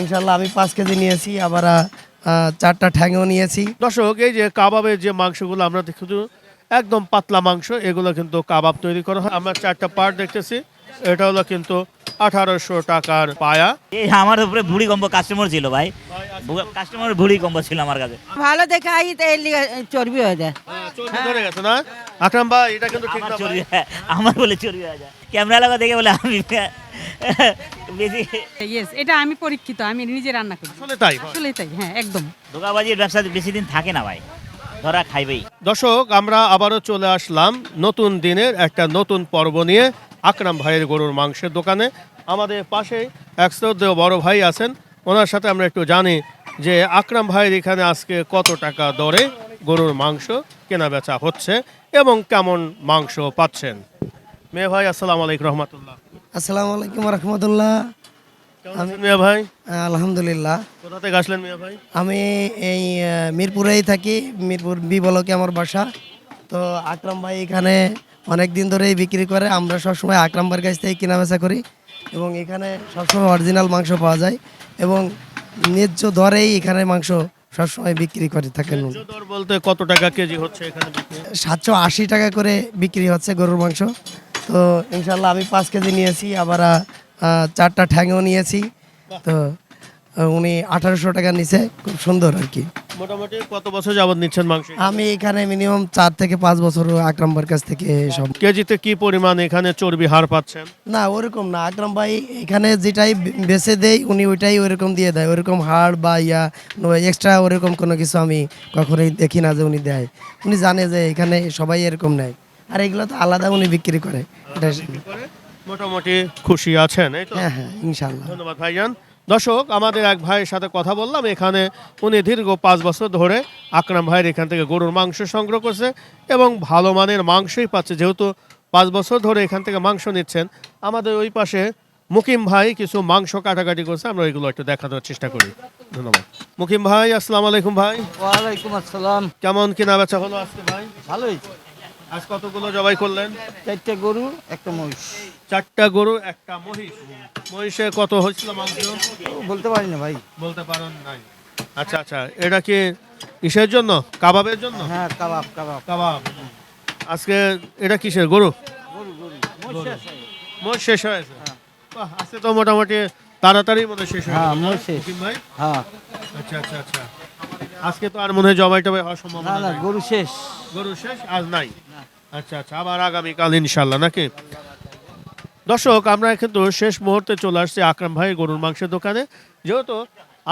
ইনশাল্লাহ আমি পাঁচ কেজি নিয়েছি, আবার চারটা ঠ্যাংও নিয়েছি। দর্শক, এই যে কাবাবের যে মাংসগুলো আমরা দেখছি একদম পাতলা মাংস, এগুলো কিন্তু কাবাব তৈরি করা হয়। আমরা চারটা পার্ট দেখতেছি, এটা হলো কিন্তু আঠারোশো টাকার পায়া। এই আমার উপরে ভুড়ি কম্বো কাস্টমার ছিল ভাই। কাস্টমার ভুড়ি কম্বো ছিল আমার কাছে। ভালো দেখে আই চর্বি হয়ে যায়। চর্বি ধরে গেছে না? আকরাম ভাই এটা কিন্তু ঠিক না চর্বি আমার বলে চর্বি হয়ে যায়। ক্যামেরা লাগা দেখে বলে আমি ইয়েস এটা আমি পরীক্ষিত আমি নিজে রান্না করি। আসলে তাই। আসলে তাই হ্যাঁ একদম। ধোকাবাজির ব্যবসা বেশি দিন থাকে না ভাই। ধরা খাইবেই। দর্শক আমরা আবারও চলে আসলাম নতুন দিনের একটা নতুন পর্ব নিয়ে আকরাম ভাইয়ের গরুর মাংসের দোকানে। আমাদের পাশে এক শ্রদ্ধেয় বড় ভাই আছেন। ওনার সাথে আমরা একটু জানি যে আকরাম ভাইয়ের এখানে আজকে কত টাকা দরে গরুর মাংস কেনা বেচা হচ্ছে এবং কেমন মাংস পাচ্ছেন। মেয়ে ভাই আসসালামু আলাইকুম রহমতুল্লাহ। আসসালামু আলাইকুম রহমতুল্লাহ। মিয়া ভাই? আলহামদুলিল্লাহ। কোথা থেকে আসলেন মিয়া ভাই? আমি এই মিরপুরেই থাকি মিরপুর বি বলকে আমার বাসা। তো আকরাম ভাই এখানে অনেক দিন ধরেই বিক্রি করে আমরা সবসময় আকরাম ভাইয়ের কাছ থেকে কেনা বেচা করি। এবং এখানে সবসময় অরিজিনাল মাংস পাওয়া যায় এবং ন্যায্য দরেই এখানে মাংস সবসময় বিক্রি করে থাকেন। দর বলতে কত টাকা কেজি হচ্ছে এখানে সাতশো আশি টাকা করে বিক্রি হচ্ছে গরুর মাংস। তো ইনশাল্লাহ আমি পাঁচ কেজি নিয়েছি আবার চারটা ঠ্যাংও নিয়েছি। তো উনি আঠারোশো টাকা নিছে খুব সুন্দর আর কি। মোটামুটি কত বছর যাবত নিচ্ছেন মাংস আমি এখানে মিনিমাম চার থেকে পাঁচ বছর আকরামবার কাছ থেকে সব। কেজিতে কি পরিমাণ এখানে চর্বি হার পাচ্ছেন? না ওরকম না। আকরাম ভাই এখানে যেটাই বে- বেচে দেয় উনি ওইটাই ওরকম দিয়ে দেয়। ওরকম হাড় বা ইয়া এক্সট্রা ওরকম কোনো কিছু আমি কখনোই দেখি না যে উনি দেয়। উনি জানে যে এখানে সবাই এরকম নেয়। আর এগুলো তো আলাদা উনি বিক্রি করে। মোটামুটি খুশি আছেন হ্যাঁ হ্যাঁ ইনশাল্লাহ ধন্যবাদ ভাইজান। দর্শক আমাদের এক ভাইয়ের সাথে কথা বললাম। এখানে উনি দীর্ঘ পাঁচ বছর ধরে আকরাম ভাইয়ের এখান থেকে গরুর মাংস সংগ্রহ করছে এবং ভালো মানের মাংসই পাচ্ছে। যেহেতু পাঁচ বছর ধরে এখান থেকে মাংস নিচ্ছেন আমাদের ওই পাশে মুকিম ভাই কিছু মাংস কাটাকাটি করছে। আমরা ওইগুলো একটু দেখানোর চেষ্টা করি। ধন্যবাদ। মুকিম ভাই আসসালামু আলাইকুম ভাই। ওয়ালাইকুম আসসালাম। কেমন কিনা বেচা হলো আজকে ভাই? ভালোই। আজ কতগুলো জবাই করলেন? চারটে গরু একটা মহিষ। চারটা গরু একটা মহিষ। মহিষে কত হয়েছিল মাংস? বলতে পারি না ভাই। বলতে পারেন নাই। আচ্ছা আচ্ছা এটা কি কিসের জন্য? কাবাবের জন্য? হ্যাঁ কাবাব কাবাব। কাবাব। আজকে এটা কিসের গরু? মহিষ শেষ হয়ে গেছে। মোট শেষ হয়েছে বাহ, আজকে তো মোটামুটি তাড়াতাড়ি মনে শেষ হয়ে হ্যাঁ, মোট শেষ। ভাই? হ্যাঁ। আচ্ছা আচ্ছা আচ্ছা। আজকে তো আর মনে হয় জবাই টবাই হওয়ার না সম্ভাবনা না গরু শেষ। গরু শেষ আজ নাই? আচ্ছা আচ্ছা আবার আগামীকাল ইনশাল্লাহ নাকি? দর্শক আমরা কিন্তু শেষ মুহূর্তে চলে আসছি আকরাম ভাই গরুর মাংসের দোকানে। যেহেতু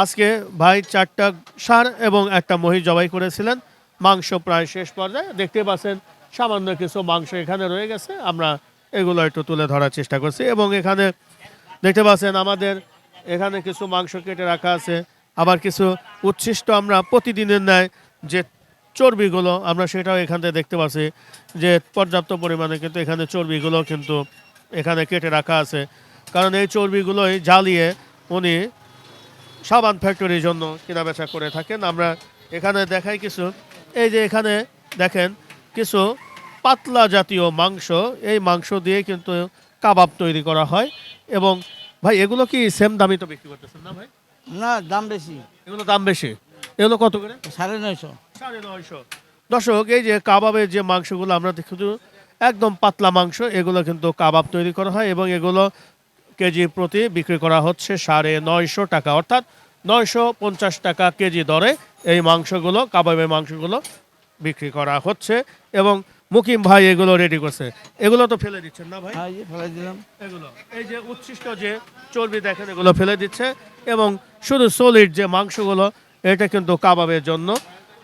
আজকে ভাই চারটা সার এবং একটা মহিষ জবাই করেছিলেন মাংস প্রায় শেষ পর্যায়ে। দেখতে পাচ্ছেন সামান্য কিছু মাংস এখানে রয়ে গেছে। আমরা এগুলো একটু তুলে ধরার চেষ্টা করছি। এবং এখানে দেখতে পাচ্ছেন আমাদের এখানে কিছু মাংস কেটে রাখা আছে। আবার কিছু উচ্ছিষ্ট আমরা প্রতিদিনের ন্যায় যে চর্বিগুলো আমরা সেটাও এখান থেকে দেখতে পাচ্ছি, যে পর্যাপ্ত পরিমাণে কিন্তু এখানে চর্বিগুলো কিন্তু এখানে কেটে রাখা আছে। কারণ এই চর্বিগুলোই জ্বালিয়ে উনি সাবান ফ্যাক্টরির জন্য কেনা বেচা করে থাকেন। আমরা এখানে দেখাই কিছু। এই যে এখানে দেখেন কিছু পাতলা জাতীয় মাংস। এই মাংস দিয়ে কিন্তু কাবাব তৈরি করা হয়। এবং ভাই, এগুলো কি সেম দামই তো বিক্রি করতেছেন না ভাই? না দাম বেশি। এগুলো দাম বেশি। এগুলো কত করে? সাড়ে নয়শো। সাড়ে নয়শো। দর্শক এই যে কাবাবের যে মাংসগুলো আমরা দেখি একদম পাতলা মাংস এগুলো কিন্তু কাবাব তৈরি করা হয় এবং এগুলো কেজি প্রতি বিক্রি করা হচ্ছে সাড়ে নয়শো টাকা। অর্থাৎ নয়শো পঞ্চাশ টাকা কেজি দরে এই মাংসগুলো কাবাবের মাংসগুলো বিক্রি করা হচ্ছে এবং মুকিম ভাই এগুলো রেডি করছে। এগুলো তো ফেলে দিচ্ছেন না ভাই? হ্যাঁ এই যে দিলাম। এগুলো। এই যে উচ্ছিষ্ট যে চর্বি দেখেন এগুলো ফেলে দিচ্ছে এবং শুধু সলিড যে মাংসগুলো এটা কিন্তু কাবাবের জন্য।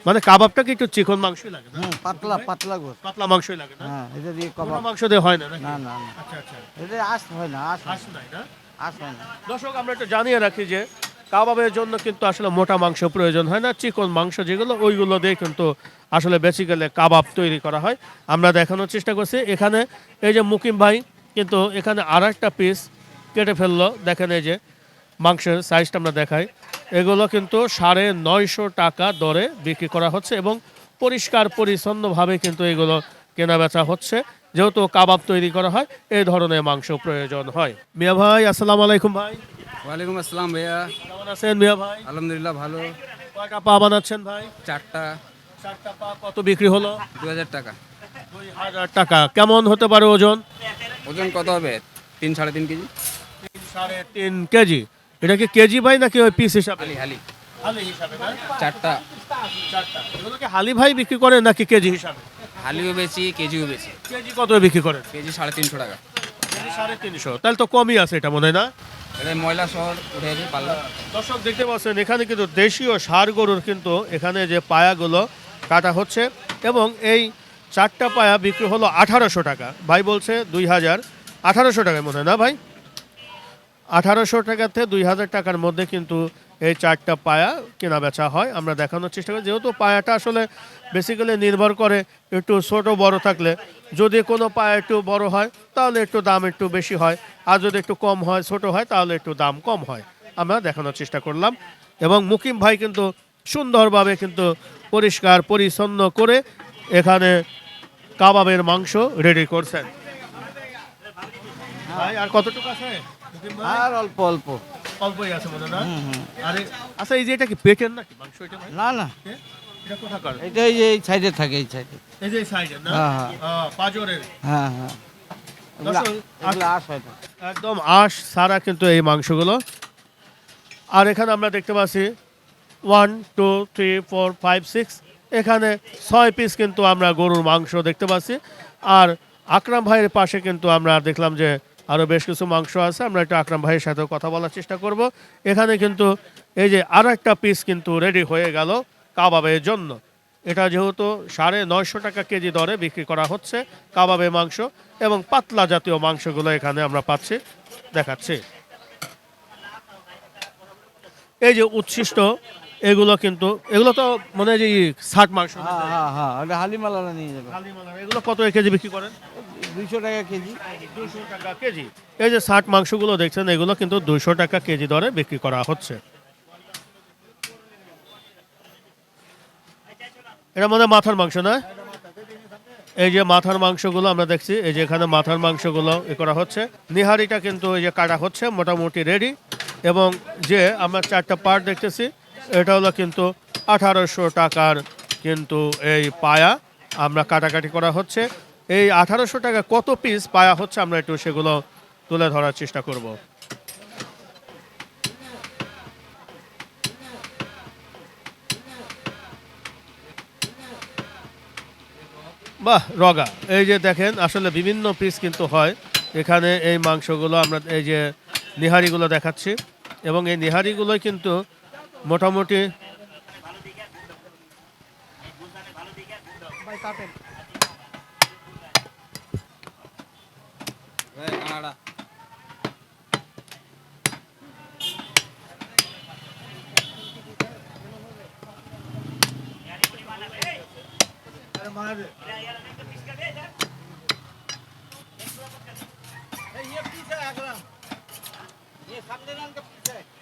মানে কাবাবটা কি একটু চিকন মাংসই লাগে না? পাতলা পাতলা গোস পাতলা মাংসই লাগে না? হ্যাঁ এটা দিয়ে কবাব। মাংস দিয়ে হয় না না না আচ্ছা আচ্ছা। এটা আস হয় না আস হয়। নাই না? না, আস হয় না। দর্শক আমরা একটু জানিয়ে রাখি যে কাবাবের জন্য কিন্তু আসলে মোটা মাংস প্রয়োজন, হয় না? চিকন মাংস যেগুলো, ওইগুলো দিয়ে কিন্তু আসলে বেসিক্যালি কাবাব তৈরি করা হয়। আমরা দেখানোর চেষ্টা করছি। এখানে এই যে মুকিম ভাই কিন্তু এখানে আর একটা পিস কেটে ফেলল। দেখেন এই যে মাংসের সাইজটা আমরা দেখাই। এগুলো কিন্তু সাড়ে নয়শো টাকা দরে বিক্রি করা হচ্ছে এবং পরিষ্কার পরিচ্ছন্নভাবে কিন্তু এগুলো কেনা বেচা হচ্ছে। যেহেতু কাবাব তৈরি করা হয়, এই ধরনের মাংস প্রয়োজন হয়। মিয়া ভাই, আসসালামু আলাইকুম ভাই। ওয়ালাইকুম আসসালাম ভাইয়া। কেমন আছেন মিয়া ভাই? আলহামদুলিল্লাহ ভালো। কয়টা পা বানাচ্ছেন ভাই? চারটা। চারটা পা কত বিক্রি হলো? দু হাজার টাকা। দুই হাজার টাকা। কেমন হতে পারে ওজন? ওজন কত হবে? তিন সাড়ে তিন কেজি। তিন সাড়ে তিন কেজি। এটা কি কেজি ভাই নাকি ওই পিস হিসাবে? হালি হালি। হিসাবে না? চারটা। চারটা। এগুলো কি হালি ভাই বিক্রি করেন নাকি কেজি হিসাবে? হালিও বেশি কেজিও বেশি। কেজি কত বিক্রি করেন? কেজি সাড়ে তিনশো টাকা। সাড়ে তিনশো। তাহলে তো কমই আছে এটা মনে হয় না? ময়লা শহর পাল্লা। দর্শক, দেখতে পাচ্ছেন, এখানে কিন্তু দেশীয় ষাড় গরুর কিন্তু এখানে যে পায়াগুলো কাটা হচ্ছে এবং এই চারটা পায়া বিক্রি হলো আঠারোশো টাকা। ভাই বলছে দুই হাজার। আঠারোশো টাকায় মনে হয়, না ভাই? আঠারোশো টাকাতে দুই হাজার টাকার মধ্যে কিন্তু এই চারটা পায়া কেনা বেচা হয়। আমরা দেখানোর চেষ্টা করি। যেহেতু পায়াটা আসলে বেসিক্যালি নির্ভর করে একটু ছোটো বড় থাকলে। যদি কোনো পায়া একটু বড় হয় তাহলে একটু দাম একটু বেশি হয়। আর যদি একটু কম হয় ছোট হয় তাহলে একটু দাম কম হয়। আমরা দেখানোর চেষ্টা করলাম। এবং মুকিম ভাই কিন্তু সুন্দরভাবে কিন্তু পরিষ্কার পরিচ্ছন্ন করে এখানে কাবাবের মাংস রেডি করছেন। ভাই আর কতটুকু আছে? আর অল্প অল্প। অল্পই আছে মনে না? আরে আচ্ছা এই যে এটা কি পেটের নাকি মাংস এটা না না? এটা কোথাকার? এটা এই সাইডে থাকে এই সাইডে। এই যে সাইডের না? হ্যাঁ, হ্যাঁ। হ্যাঁ হ্যাঁ এগুলা আশ একদম আঁশ সারা কিন্তু এই মাংসগুলো। আর এখানে আমরা দেখতে পাচ্ছি one two three four five six এখানে ছয় পিস কিন্তু আমরা গরুর মাংস দেখতে পাচ্ছি। আর আকরাম ভাইয়ের পাশে কিন্তু আমরা দেখলাম যে আরও বেশ কিছু মাংস আছে। আমরা একটু আকরাম ভাইয়ের সাথে কথা বলার চেষ্টা করব। এখানে কিন্তু এই যে আর একটা পিস কিন্তু রেডি হয়ে গেল। কাবাবের জন্য। এটা যেহেতু সাড়ে নয়শো টাকা কেজি দরে বিক্রি করা হচ্ছে কাবাবে মাংস এবং পাতলা জাতীয় মাংসগুলো এখানে আমরা পাচ্ছি দেখাচ্ছি। এই যে উচ্ছিষ্ট এগুলো কিন্তু এগুলো তো মনে যে ষাট মাংস। হ্যাঁ হ্যাঁ হ্যাঁ ওটা হালিমালারা নিয়ে যাবে। এগুলো কত কেজি বিক্রি করেন? দুইশো টাকা কেজি। দুশো টাকা কেজি। এই যে ষাট মাংসগুলো দেখছেন এগুলো কিন্তু দুশো টাকা কেজি দরে বিক্রি করা হচ্ছে। এটা মনে মাথার মাংস, না? এই যে মাথার মাংসগুলো আমরা দেখছি, এই যে এখানে মাথার মাংসগুলো এ করা হচ্ছে। নিহারিটা কিন্তু এই যে কাটা হচ্ছে, মোটামুটি রেডি এবং যে আমরা চারটা পার্ট দেখতেছি, এটা হলো কিন্তু আঠারোশো টাকার কিন্তু এই পায়া আমরা কাটাকাটি করা হচ্ছে। এই আঠারোশো টাকা কত পিস পায়া হচ্ছে আমরা একটু সেগুলো তুলে ধরার চেষ্টা করব। বাহ, রগা। এই যে দেখেন, আসলে বিভিন্ন পিস কিন্তু হয়। এখানে এই মাংসগুলো আমরা, এই যে নিহারিগুলো দেখাচ্ছি। এবং এই নিহারিগুলোই কিন্তু মোটামুটি सामने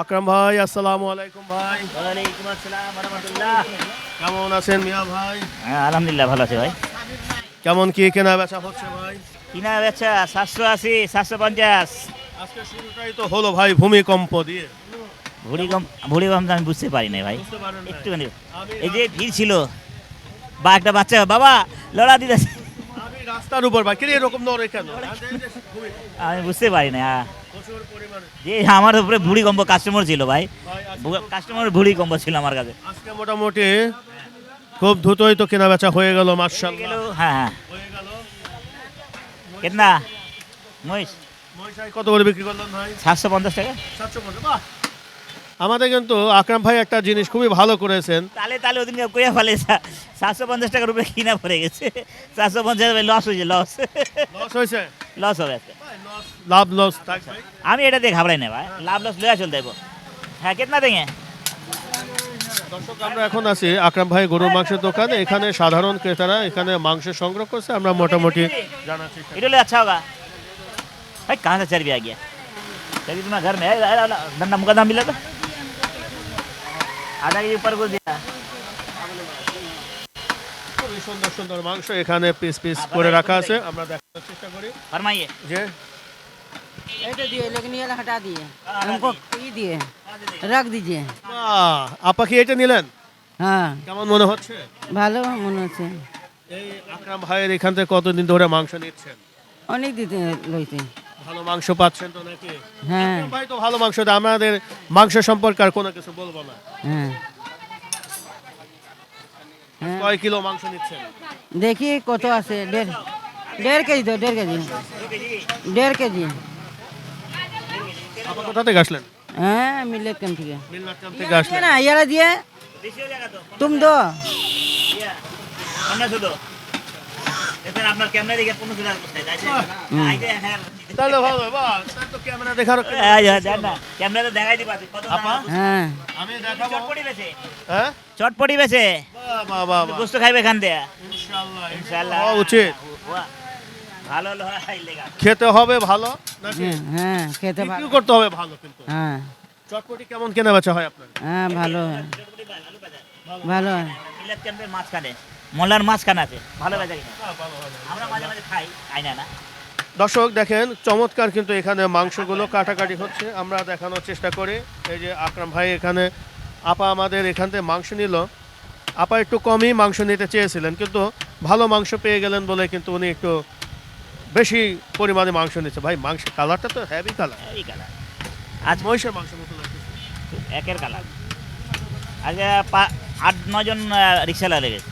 আকরাম ভাই আসসালামু আলাইকুম ভাই। ওয়ালাইকুম আসসালাম রহমতুল্লাহ কেমন আছেন মিয়া ভাই? হ্যাঁ আলহামদুলিল্লাহ ভালো আছে ভাই। কেমন কি কেনা বেচা হচ্ছে ভাই? কিনা বেচা সাতশো আশি সাতশো পঞ্চাশ। আজকে শুরুটাই তো হলো ভাই ভূমিকম্প দিয়ে। ভূমিকম্প তো আমি বুঝতে পারি না ভাই। একটুখানি। এই যে ভিড় ছিল বা একটা বাচ্চা বাবা লড়া দিতেছে। আমি রাস্তার উপর ভাই কিরে এরকম নড়ে কেন? আমি বুঝতে পারি না যে আমার উপরে ভুড়ি কম্ব কাস্টমার ছিল ভাই। কাস্টমার ভুড়ি কম্ব ছিল আমার কাছে। আজকে মোটামুটি খুব দ্রুতই তো কেনা বেচা হয়ে গেল মার্শাল হ্যাঁ হ্যাঁ। হয়ে গেল। মহিষ? কত করে বিক্রি করলেন ভাই? সাতশো পঞ্চাশ টাকা। সাতশো পঞ্চাশ। আমাদের কিন্তু আকরাম ভাই একটা জিনিস খুবই ভালো করেছেন তাহলে তাহলে ওদিন কইয়া ফেলে সাতশো পঞ্চাশ টাকা রুপে কিনা পড়ে গেছে চারশো পঞ্চাশ লস হয়েছে লস লস হয়েছে লস হবে লাভ লস আমি এটা দিয়ে ঘাবড়াই না ভাই লাভ লস লয়া চলতে হ্যাঁ কেতনা দেঙে দর্শক আমরা এখন আছি আকরাম ভাই গরুর মাংসের দোকানে এখানে সাধারণ ক্রেতারা এখানে মাংস সংগ্রহ করছে আমরা মোটামুটি জানাচ্ছি এটা আচ্ছা হোগা ভাই কাহা চারবি আগে গিয়া चलिए तुम्हारा घर में आधा के ऊपर को दिया খুবই সুন্দর সুন্দর মাংস এখানে পিস পিস করে রাখা আছে আমরা দেখানোর চেষ্টা করি फरमाइए যে ये तो दिए लेकिन ये वाला हटा दिए हमको ये दिए रख दीजिए বাহ, আপা কি এটা নিলেন हाँ কেমন মনে হচ্ছে ভালো মনে হচ্ছে এই আকরাম ভাইয়ের এখান থেকে কতদিন ধরে মাংস নিচ্ছেন অনেক দিতে লইতে ভালো মাংস পাচ্ছেন তো নাকি? হ্যাঁ। ভাই তো ভালো মাংস আমাদের মাংস সম্পর্কে আর কোনো কিছু বলব না। হ্যাঁ।, হ্যাঁ। কয় কিলো মাংস নিচ্ছেন? দেখি কত আছে দেড় দেড় কেজি তো দেড় কেজি। দেড় কেজি। কোথা থেকে আসলেন? হ্যাঁ মিলেট ক্যাম্প থেকে। ক্যাম্প থেকে আসলেন। না ইয়ারা দিয়ে। তুমি তো আমরা শুধু চটপটি বেছে। হ্যাঁ? গোস্ত খাইবে দিয়ে। উচিত। ভালো খেতে হবে ভালো হ্যাঁ, হ্যাঁ খেতে ভালো। করতে হবে ভালো কিন্তু। হ্যাঁ। চটপটি কেমন কেনা বেচা হয় আপনার? হ্যাঁ ভালো ভালো মিলাদ মাঝখানে। মোল্লার মাঝখানে আছে। ভালো আমরা মাঝে মাঝে খাই না দর্শক দেখেন চমৎকার কিন্তু এখানে মাংসগুলো কাটাকাটি হচ্ছে। আমরা দেখানোর চেষ্টা করি। এই যে আকরাম ভাই এখানে আপা আমাদের এখান থেকে মাংস নিল। আপা একটু কমই মাংস নিতে চেয়েছিলেন কিন্তু ভালো মাংস পেয়ে গেলেন বলে কিন্তু উনি একটু বেশি পরিমাণে মাংস নিচ্ছে। ভাই মাংসের কালারটা তো হ্যাভি কালার এই কালার আজ মহিষের মাংস মতো লাগছে? একের কালার আজকে পা- আট নজন রিক্সাওয়ালা লেগেছে।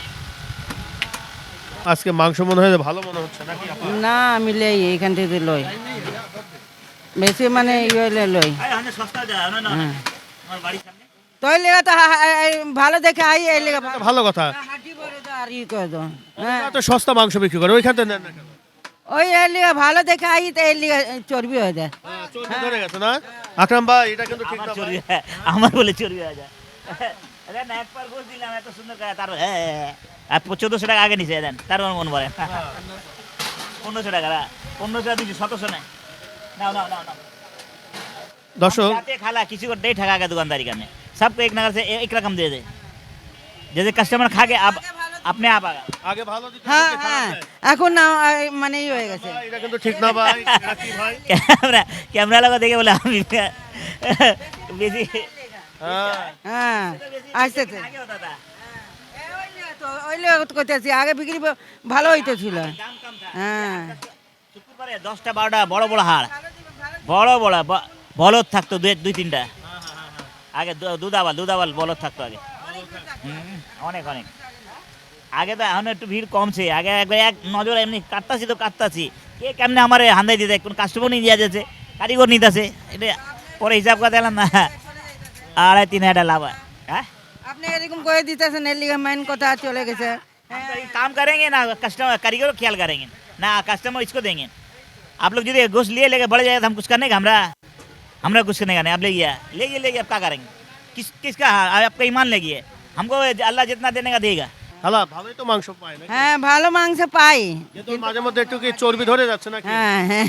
আজকে মাংস মনে হয় ভালো মনে হচ্ছে নাকি না আমি লই এইখান থেকে লই। বেশি মানে ইয়ে হইলে লই। হ্যাঁ। তই লেগে তো ভালো দেখে আই এই লেগে ভালো। কথা। হ্যাঁ, তো হ্যাঁ। সস্তা মাংস বিক্রি করে ওইখান থেকে নেন ওই এই ভালো দেখে আই তো চর্বি হয়ে যায়। হ্যাঁ, চর্বি ধরে গেছে না? আকরাম ভাই এটা কিন্তু ঠিক না আমার বলে চর্বি হয়ে যায়। আরে দিলাম এত সুন্দর করে হ্যাঁ। আর চোদ্দশো টাকা আগে নিছে দেন তার মন বলে পনেরোশো টাকা না পনেরোশো টাকা দিচ্ছি সতেরোশো নাই नाउ नाउ नाउ नाउ দর্শক जाते खाला किसी को नहीं ठगा के दुकानदारी करने सबको एक नगर से एक रकम दे दे जैसे कस्टमर खा के आप अपने आप आगा আগে ভালো দিতে হ্যাঁ লোকে হ্যাঁ খারাপ দেয়। এখন না এই মানে ই হয়ে গেছে ভাই, এটা কিন্তু ঠিক না ভাই এটা কি ভাই कैमरा कैमरा लगा देखे बोले हम बेसी হ্যাঁ হ্যাঁ আসতেছে आगे होता था আগে বিক্রি ভালো হ্যাঁ। দশটা, বারোটা, বড় বড় হাড়। বড় বড় বলদ থাকতো দুই তিনটা। আগে বলদ থাকতো আগে। অনেক অনেক। আগে তো এখন একটু ভিড় কমছে। আগে এক নজর এমনি কাটতাছি তো কাটতাছি। কে কেমনে আমার হান্দাই দিতে? কোন কাস্টমার নিয়ে যাওয়া যাচ্ছে, কারিগর নিতেছে। এটা পরে হিসাব করে দিলাম না। আড়াই, তিন হাজার লাভ হ্যাঁ? আপনি এরকম করে দিতেছেন এর লিগে মেন কথা চলে গেছে हम तो ये काम करेंगे ना कस्टमर कारीगर को ख्याल करेंगे ना कस्टमर इसको देंगे आप लोग यदि घुस लिए लेके बढ़ जाएगा तो हम कुछ करने का हमरा हमरा कुछ करने का नहीं आप ले गया ले गए ले गए आप क्या करेंगे किस किसका आप- आपका ईमान ले गए हमको अल्लाह जितना देने का देगा হালা ভালোই তো মাংস পায় না হ্যাঁ ভালো মাংস পাই কিন্তু মাঝে মধ্যে একটু কি চর্বি ধরে যাচ্ছে নাকি হ্যাঁ হ্যাঁ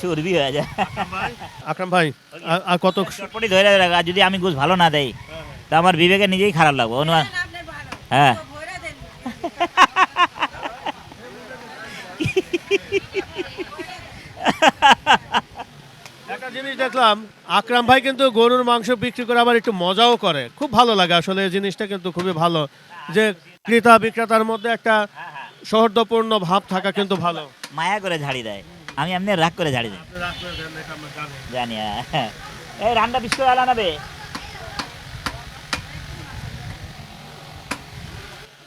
চুর भी হয়ে যায় আকরাম ভাই আর- আর কত চটপটি ধরে রাখা যদি আমি ঘুষ ভালো না দেই তো আমার বিবেকে নিজেই খারাপ লাগবে অনুমান। হ্যাঁ। একটা জিনিস দেখলাম আকরাম ভাই কিন্তু গরুর মাংস বিক্রি করে আবার একটু মজাও করে। খুব ভালো লাগে আসলে এই জিনিসটা কিন্তু খুবই ভালো। যে ক্রেতা বিক্রেতার মধ্যে একটা সৌহার্দ্যপূর্ণ ভাব থাকা কিন্তু ভালো। মায়া করে ঝাড়ি দেয়। আমি এমনি রাগ করে ঝাড়ি দিই জানি। হ্যাঁ। এই রান্না বিশ্ব আলা নাবে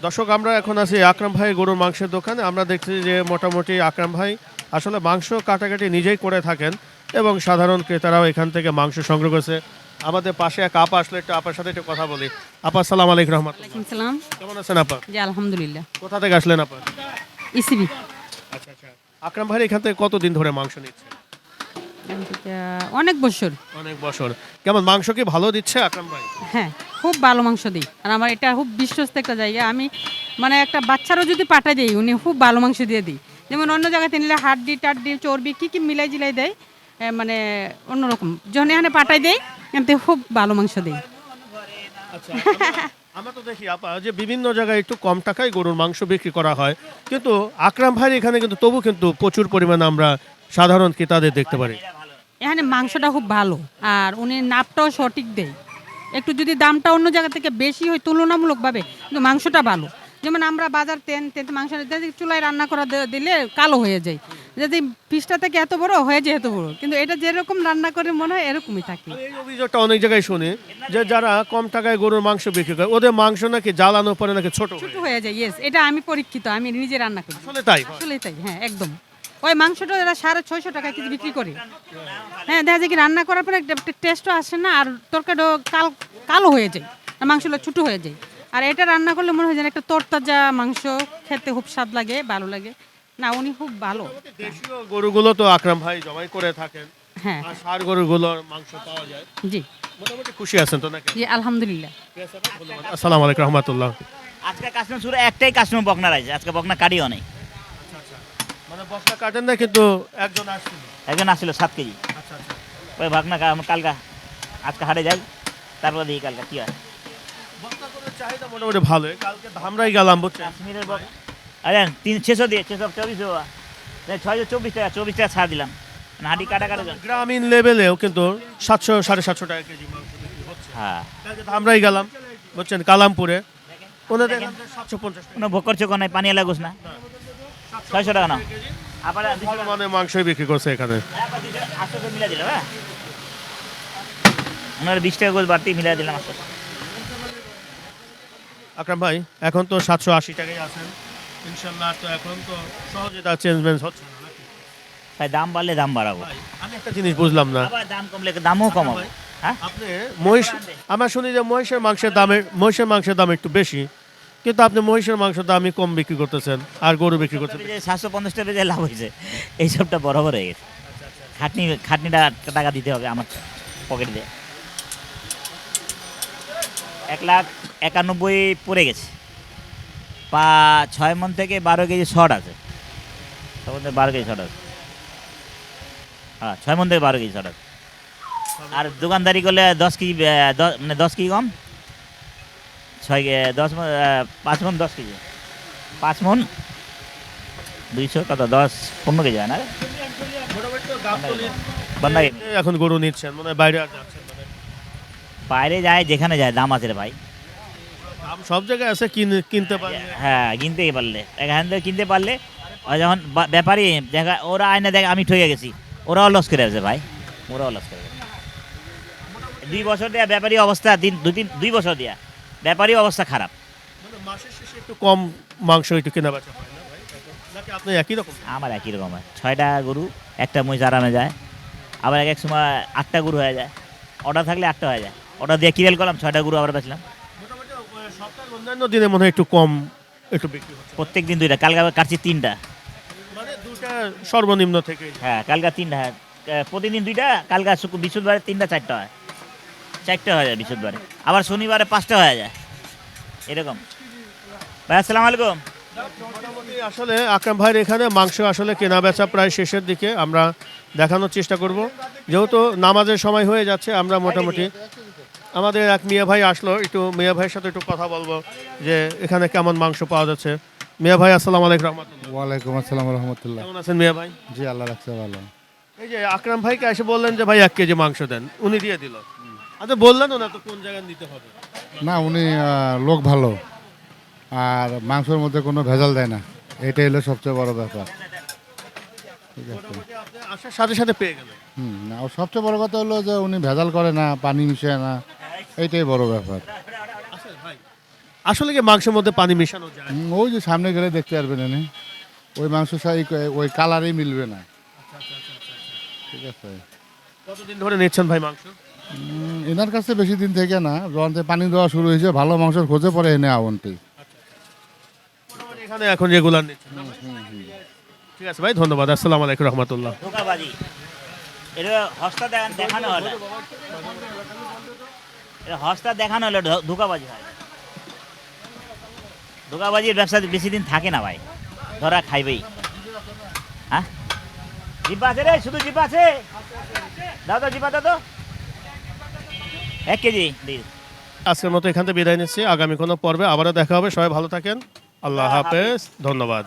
দর্শক আমরা এখন আছি আকরাম ভাই গরুর মাংসের দোকানে। আমরা দেখছি যে মোটামুটি আকরাম ভাই আসলে মাংস কাটাকাটি নিজেই করে থাকেন এবং সাধারণ ক্রেতারাও এখান থেকে মাংস সংগ্রহ করছে। আমাদের পাশে এক আপা আসলে একটু আপার সাথে একটু কথা বলি। আপা সালাম আলাইকুম রহমান কেমন আছেন আপা? আলহামদুলিল্লাহ। কোথা থেকে আসলেন আপা? ইসিবি। আচ্ছা আচ্ছা। আকরাম ভাই এখান থেকে কতদিন ধরে মাংস নিচ্ছে? অনেক বছর। অনেক বছর। কেমন মাংস কি ভালো দিচ্ছে আকরাম ভাই? হ্যাঁ খুব ভালো মাংস দিই। আর আমার এটা খুব বিশ্বস্ত একটা জায়গা। আমি মানে একটা বাচ্চারও যদি পাঠা দিই উনি খুব ভালো মাংস দিয়ে দিই। যেমন অন্য জায়গাতে নিলে হাড্ডি টাড্ডি চর্বি কী কী মিলাই জিলাই দেয় মানে অন্যরকম। যখন এখানে পাঠাই দেয় এমনি খুব ভালো মাংস দিই। আচ্ছা আমরা- তো দেখি, আপা, যে বিভিন্ন জায়গায় একটু কম টাকায় গরুর মাংস বিক্রি করা হয়। কিন্তু আকরাম ভাইয়ের এখানে কিন্তু তবু কিন্তু প্রচুর পরিমাণে আমরা সাধারণ ক্রেতাদের দেখতে পারি। এখানে মাংসটা খুব ভালো, আর উনি নাপটাও সঠিক দেয়। একটু যদি দামটা অন্য জায়গা থেকে বেশি হয়, তুলনামূলকভাবে কিন্তু মাংসটা ভালো। যেমন আমরা বাজার তেন তেন মাংস যদি চুলায় রান্না করা দিলে কালো হয়ে যায়। যদি পিসটা থেকে এত বড় হয়ে যায় এত বড়। কিন্তু এটা যেরকম রান্না করে মনে হয় এরকমই থাকে। এই অভিযোগটা অনেক জায়গায় শুনি যে যারা কম টাকায় গরুর মাংস বিক্রি করে ওদের মাংস নাকি জ্বালানোর পরে নাকি ছোট ছোট হয়ে যায় ইয়েস এটা আমি পরীক্ষিত আমি নিজে রান্না করি। আসলে তাই? আসলে তাই হ্যাঁ একদম। ওই মাংসটা এরা সাড়ে ছয়শো টাকা কেজি বিক্রি করে হ্যাঁ দেখা যায় কি রান্না করার পরে একটা টেস্টও আসে না আর তরকারিও কাল কালো হয়ে যায় মাংসটা ছোটো হয়ে যায়। আর এটা রান্না করলে মনে হয় যেন একটা তরতাজা মাংস খেতে খুব স্বাদ লাগে ভালো লাগে। না উনি খুব ভালো। দেশীয় গরুগুলো তো আকরাম ভাই জমাই করে থাকেন। হ্যাঁ। আর সার গরুগুলোর মাংস পাওয়া যায়। জি। মোটামুটি খুশি আছেন তো নাকি? জি আলহামদুলিল্লাহ। আসসালামু আলাইকুম রহমতুল্লাহ। আজকে কাস্টমার শুরু একটাই কাস্টমার বকনার আছে আজকে বকনা কাটিও নেই। মানে বস্তা কাটেন না কিন্তু একজন আসছিল। একজন আসছিল সাত কেজি। আচ্ছা আচ্ছা। ওই ভাগনা কা- কালকা আজকে হাটে যাই তারপরে দেখি কালকা কি হয়। চাহিদা মোটামুটি ভালোই। কালকে ধামরাই গেলাম বুঝছেন? কাশ্মীরের বক আরে তিন ছশো দিয়ে ছশো চব্বিশ ছয়শো চব্বিশ টাকা চব্বিশ টাকা ছাড় দিলাম। মানে হাঁটি কাটা কাটা। গ্রামীণ লেভেলেও কিন্তু সাতশো সাড়ে সাতশো টাকা কেজি হ্যাঁ। কালকে ধামরাই গেলাম বুঝছেন? কালামপুরে। ওনাদের সাতশো পঞ্চাশ কোনো ভোকর চোখ নাই পানি লাগুস না। ছয়শো টাকা না আবার ভালো মানের মাংসই বিক্রি করছে এখানে। আটশো করে দিলাম হ্যাঁ। ওনার বিশ টাকা করে বাড়তি মিলাই দিলাম আটশো আকরাম ভাই এখন তো সাতশো আশি টাকায় আছেন। ইনশাল্লাহ তো এখন তো সহজে তার চেঞ্জমেন্ট হচ্ছে না নাকি? ভাই দাম বাড়লে দাম বাড়াবো। ভাই, আমি একটা জিনিস বুঝলাম না। আবার দাম কমলে দামও কমাবো। হ্যাঁ? আপনি মহিষ আমরা শুনি যে মহিষের মাংসের দামে মহিষের মাংসের দাম একটু বেশি কিন্তু আপনি মহিষের মাংসের দামই কম বিক্রি করতেছেন আর গরু বিক্রি করতেছেন যে সাতশো পঞ্চাশ টাকা যে লাভ হয়েছে। এইসবটা বরাবর হয়ে গেছে। খাটনি খাটনিটা টাকা দিতে হবে আমার পকেটে। দিয়ে এক লাখ একানব্বই পড়ে গেছে। পা ছয় মন থেকে বারো কেজি শর্ট আছে। ছয় মন থেকে বারো কেজি শর্ট আছে। হ্যাঁ ছয় মন থেকে বারো কেজি শর্ট আছে। আর দোকানদারি করলে দশ কেজি মানে দশ কেজি কম? ছয় কে- দশ মন পাঁচ মন দশ কেজি। পাঁচ মন দুইশো কত? দশ পনেরো কেজি হয় না এখন গরু নিচ্ছেন মানে বাইরে। বাইরে যায় যেখানে যায় দাম আছে রে ভাই। সব জায়গায় আছে কিন- কিনতে পারলে। হ্যাঁ কিনতে পারলে। এখান থেকে কিনতে পারলে আর যখন বা- ব্যাপারী দেখা ওরা আয়না দেখে আমি ঠকে গেছি। ওরাও লস করে আছে ভাই। ওরাও লস করে গেছে। দুই বছর দেয়া ব্যাপারী অবস্থা তিন দুই তিন দুই বছর দেয়া। ব্যাপারী অবস্থা খারাপ। মানে মাসের শেষে একটু কম মাংস একটু কেনা বেচা হয় না ভাই? নাকি আপনি একই রকম? আমার একই রকম হয়। ছয়টা গরু একটা মহিষ আরামে যায়। আবার এক এক সময় আটটা গরু হয়ে যায়। অর্ডার থাকলে আটটা হয়ে যায়। অর্ডার দিয়ে কিরেল করলাম? ছয়টা গরু আবার বেচলাম। অন্যান্য দিনে মনে হয় একটু কম একটু বিক্রি হচ্ছে। প্রত্যেক দিন দুইটা কালকে আবার কাটছি তিনটা। মানে দুটা সর্বনিম্ন থেকে। হ্যাঁ কালকা তিনটা হ্যাঁ। প্রতিদিন দুইটা কালকা শুক্র বৃহস্পতিবারে তিনটা চারটা হয়। চারটা হয়ে যায় বৃহস্পতিবারে। আবার শনিবারে পাঁচটা হয়ে যায়। এরকম। ভাই আসসালামু আলাইকুম। আসলে আকরাম ভাইয়ের এখানে মাংস আসলে কেনা বেচা প্রায় শেষের দিকে আমরা দেখানোর চেষ্টা করব। যেহেতু নামাজের সময় হয়ে যাচ্ছে আমরা মোটামুটি আমাদের এক মিয়া ভাই আসলো একটু মিয়া ভাইয়ের সাথে একটু কথা বলব যে এখানে কেমন মাংস পাওয়া যাচ্ছে। মিয়া ভাই আসসালামু আলাইকুম রহমতুল্লাহ। ওয়ালাইকুম আসসালাম রহমতুল্লাহ। কেমন আছেন মিয়া ভাই? জি আল্লাহ রাখছে ভালো। এই যে আকরাম ভাইকে এসে বললেন যে ভাই এক কেজি মাংস দেন। উনি দিয়ে দিল। আচ্ছা বললেন না তো কোন জায়গায় নিতে হবে? না উনি লোক ভালো। আর মাংসের মধ্যে কোনো ভেজাল দেয় না। এটাই হলো সবচেয়ে বড় ব্যাপার। ঠিক আছে। আসার সাথে সাথে পেয়ে গেলেন। হুম না, সবচেয়ে বড় কথা হলো যে উনি ভেজাল করে না পানি মিশায় না। এইটাই বড় ব্যাপার। আচ্ছা ভাই আসলে কি মাংসের মধ্যে পানি মেশানো যায়? হুম, ওই যে সামনে গেলে দেখতে পারবেন এনে ওই মাংস সাই ওই কালারই মিলবে না। ঠিক আছে। কতদিন ধরে নিচ্ছেন ভাই মাংস? উম, এনার কাছে বেশি দিন থেকে না। যখন পানি দেওয়া শুরু হয়েছে ভালো মাংসের খোঁজে পরে এনে মোটামুটি এখানে এখন রেগুলার নিচ্ছেন ঠিক আছে ভাই ধন্যবাদ। আসসালামু আলাইকুম রহমতুল্লাহ। ধোকাবাজি। এটা হস্তা দেখানো হলে। এটা হস্তা দেখানো হলে ধোকাবাজি হয়। ধোকাবাজির ব্যবসা বেশি দিন থাকে না ভাই। ধরা খাইবেই। হ্যাঁ? জিপা আছে রে শুধু জিপা আছে। দাও তো জিপা দাও তো। এক কেজি দিন আজকের মতো এখান থেকে বিদায় নিচ্ছি। আগামী কোনো পর্বে আবারও দেখা হবে। সবাই ভালো থাকেন। আল্লাহ হাফেজ। ধন্যবাদ।